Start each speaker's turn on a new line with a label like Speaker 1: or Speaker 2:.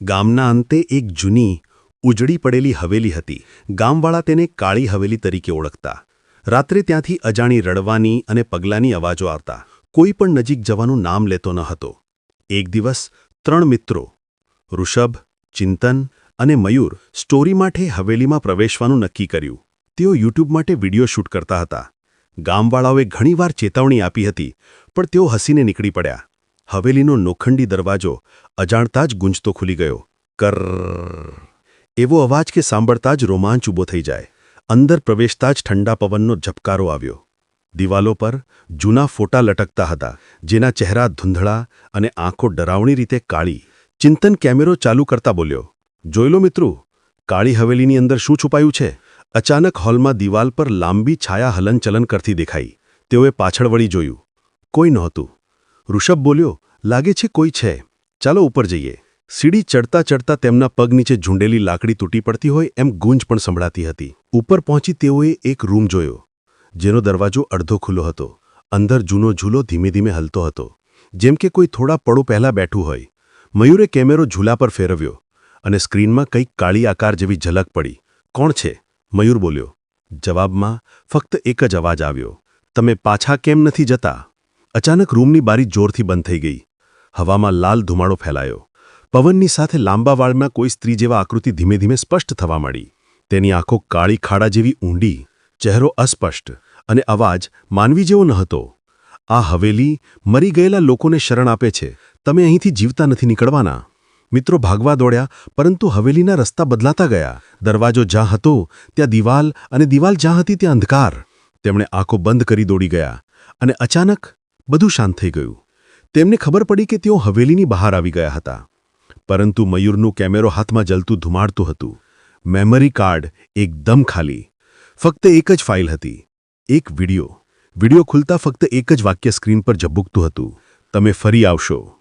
Speaker 1: ગામના અંતે એક જૂની, ઉજળી પડેલી હવેલી હતી. ગામવાળા તેને કાળી હવેલી તરીકે ઓળખતા. રાત્રે ત્યાંથી અજાણી રડવાની અને પગલાંની અવાજો આવતા. કોઈ પણ નજીક જવાનું નામ લેતો ન હતો. એક દિવસ, ત્રણ મિત્રો, ઋષભ, ચિંતન અને મયુર સ્ટોરી માટે હવેલીમાં પ્રવેશવાનું નક્કી કર્યું. તેઓ યુટ્યુબ માટે વીડિયો શૂટ કરતા હતા. ગામવાળાઓએ ઘણીવાર ચેતવણી આપી હતી, પણ તેઓ હસીને નીકળી પડ્યા. હવેલીનો લોખંડી દરવાજો અજાણતા જ ગુંજતો ખુલી ગયો. કર. એવો અવાજ કે સાંભળતા જ રોમાંચ ઊભો થઈ જાય. અંદર પ્રવેશતા જ ઠંડા પવનનો ઝબકારો આવ્યો. દિવાલો પર જૂના ફોટા લટકતા હતા, જેના ચહેરા ધૂંધળા અને આંખો ડરાવણી રીતે કાળી. ચિંતન કેમેરો ચાલુ કરતા બોલ્યો, જોઈ લો મિત્રો, કાળી હવેલીની અંદર શું છુપાયું છે? અચાનક હોલમાં દિવાલ પર લાંબી છાયા હલનચલન કરતી દેખાઈ. તેઓએ પાછળ વળી જોયું. કોઈ નહોતું. ઋષભ બોલ્યો, લાગે છે કોઈ છે. ચાલો ઉપર જઈએ. સીડી ચડતા ચડતા તેમના પગ નીચે ઝૂંડેલી લાકડી તૂટી પડતી હોય એમ ગૂંજ પણ સંભળાતી હતી. ઉપર પહોંચી તેઓએ એક રૂમ જોયો, જેનો દરવાજો અડધો ખુલ્લો હતો. અંદર જૂનો ઝૂલો ધીમે ધીમે હલતો હતો. જેમ કે કોઈ થોડા પળો પહેલાં બેઠું હોય. મયુરે કેમેરો ઝૂલા પર ફેરવ્યો અને સ્ક્રીનમાં કંઈક કાળી આકાર જેવી ઝલક પડી. કોણ છે? મયુર બોલ્યો. જવાબમાં ફક્ત એક જ અવાજ આવ્યો. તમે પાછા કેમ નથી જતા? અચાનક રૂમની બારી જોરથી બંધ થઈ ગઈ. હવામાં લાલ ધુમાડો ફેલાયો. પવનની સાથે લાંબા વાળમાં કોઈ સ્ત્રી જેવા આકૃતિ ધીમે ધીમે સ્પષ્ટ થવા માંડી. તેની આંખો કાળી ખાડા જેવી ઊંડી, ચહેરો અસ્પષ્ટ અને અવાજ માનવી જેવો ન હતો. આ હવેલી મરી ગયેલા લોકોને શરણ આપે છે. તમે અહીંથી જીવતા નથી નીકળવાના. મિત્રો ભાગવા દોડ્યા, પરંતુ હવેલીના રસ્તા બદલાતા ગયા. દરવાજો જ્યાં હતો, ત્યાં દિવાલ અને દિવાલ જ્યાં હતી ત્યાં અંધકાર. તેમણે આંખો બંધ કરી દોડી ગયા અને અચાનક બધું શાંત થઈ ગયું. તેમને ખબર પડી કે તેઓ હવેલીની બહાર આવી ગયા હતા. પરંતુ મયુરનું કેમેરો હાથમાં જલતું ધુમાડતું હતું. મેમરી કાર્ડ એકદમ ખાલી. ફક્ત એક જ ફાઇલ હતી. એક વિડિયો. વિડિયો ખુલતા ફક્ત એક જ વાક્ય સ્ક્રીન પર ઝબૂકતું હતું. તમે ફરી આવશો.